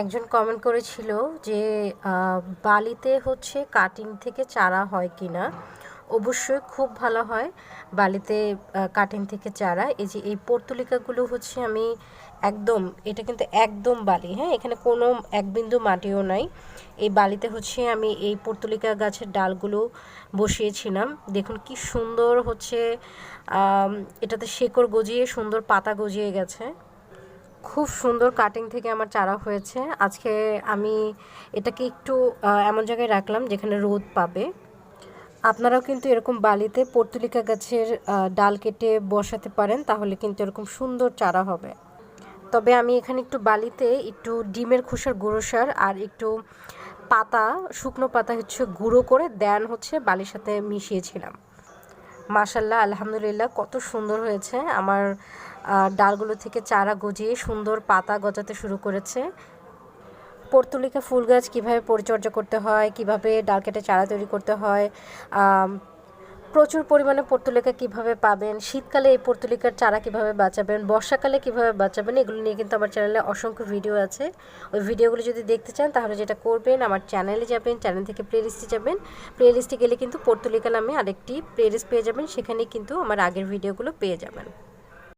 একজন কমেন্ট করেছিল যে বালিতে হচ্ছে কাটিং থেকে চারা হয় কিনা। অবশ্যই খুব ভালো হয় বালিতে কাটিং থেকে চারা। এই যে এই পর্তুলিকাগুলো হচ্ছে আমি একদম, এটা কিন্তু একদম বালি হ্যাঁ? এখানে কোনো এক বিন্দু মাটিও নাই। এই বালিতে হচ্ছে আমি এই পর্তুলিকা গাছের ডালগুলো বসিয়েছিলাম। দেখুন কি সুন্দর হচ্ছে এটাতে শেকড় গজিয়ে সুন্দর পাতা গজিয়ে গেছে। খুব সুন্দর কাটিং থেকে আমার চারা হয়েছে। আজকে আমি এটাকে একটু এমন জায়গায় রাখলাম যেখানে রোদ পাবে। আপনারাও কিন্তু এরকম বালিতে পর্তুলিকা গাছের ডাল কেটে বসাতে পারেন, তাহলে কিন্তু এরকম সুন্দর চারা হবে। তবে আমি এখানে একটু বালিতে একটু ডিমের খোসার গুঁড়ো সার আর একটু পাতা, শুকনো পাতা হচ্ছে গুঁড়ো করে দেন হচ্ছে বালির সাথে মিশিয়েছিলাম। মাশাল্লাহ আলহামদুলিল্লাহ, কত সুন্দর হয়েছে। আমার ডালগুলো থেকে চারা গজিয়ে সুন্দর পাতা গজাতে শুরু করেছে। পর্তুলিকা ফুল গাছ কীভাবে পরিচর্যা করতে হয়, কীভাবে ডাল কেটে চারা তৈরি করতে হয় প্রচুর পরিমাণে পর্তুলিকা কীভাবে পাবেন, শীতকালে এই পর্তুলিকার চারা কীভাবে বাঁচাবেন, বর্ষাকালে কীভাবে বাঁচাবেন, এগুলো নিয়ে কিন্তু আমার চ্যানেলে অসংখ্য ভিডিও আছে। ওই ভিডিওগুলো যদি দেখতে চান, তাহলে যেটা করবেন, আমার চ্যানেলে যাবেন চ্যানেল থেকে প্লেলিস্টে যাবেন। প্লেলিস্টে গেলে কিন্তু পর্তুলিকা নামে আরেকটি প্লেলিস্ট পেয়ে যাবেন সেখানে কিন্তু আমার আগের ভিডিওগুলো পেয়ে যাবেন।